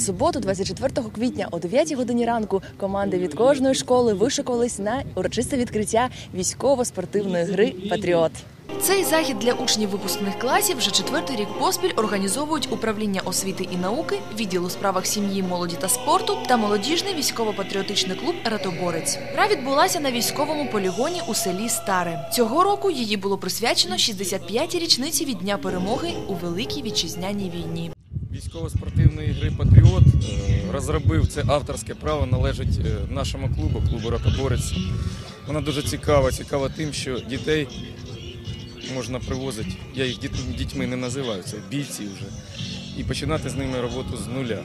суботу, 24 квітня, о 9 годині ранку, команди від кожної школи вишикувались на урочисте відкриття військово-спортивної гри Патріот. Цей захід для учнів випускних класів вже четвертий рік поспіль організовують управління освіти і науки, відділ у справах сім'ї, молоді та спорту та молодіжний військово-патріотичний клуб Ратоборець. Гра відбулася на військовому полігоні у селі Старе. Цього року її було присвячено 65-й річниці від дня перемоги у великій вітчизняній війні. Військово-спортивної гри Патріот е, розробив це авторське право належить е, нашому клубу, клубу Ротоборець. Вона дуже цікава, цікава тим, що дітей можна привозити. Я їх дітьми не називаю, це бійці вже. І починати з ними роботу з нуля.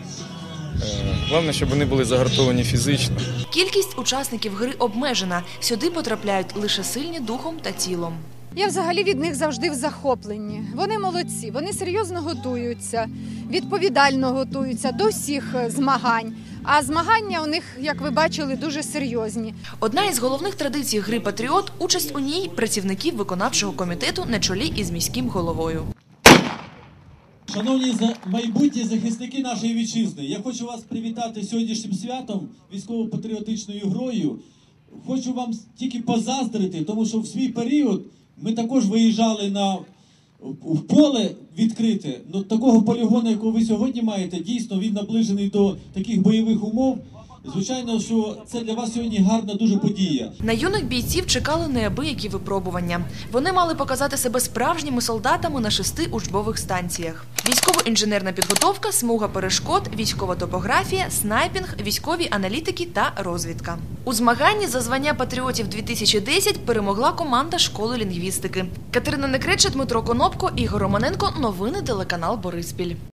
Е, Головне, щоб вони були загартовані фізично. Кількість учасників гри обмежена. Сюди потрапляють лише сильні духом та тілом. Я взагалі від них завжди в захопленні. Вони молодці, вони серйозно готуються, відповідально готуються до всіх е, змагань. А змагання у них, як ви бачили, дуже серйозні. Одна із головних традицій гри Патріот участь у ній працівників виконавчого комітету на чолі із міським головою. Шановні майбутні захисники нашої вітчизни, я хочу вас привітати сьогоднішнім святом військово-патріотичною грою. Хочу вам тільки позаздрити, тому що в свій період ми також виїжджали на в поле відкрите. Ну такого полігону, якого ви сьогодні маєте, дійсно він наближений до таких бойових умов. Звичайно, що це для вас сьогодні гарна дуже подія. На юних бійців чекали неабиякі випробування. Вони мали показати себе справжніми солдатами на шести учбових станціях: військово-інженерна підготовка, смуга перешкод, військова топографія, снайпінг, військові аналітики та розвідка. У змаганні за звання патріотів 2010 перемогла команда школи лінгвістики. Катерина Некреча, Дмитро Конопко, Ігор Романенко. Новини телеканал Бориспіль.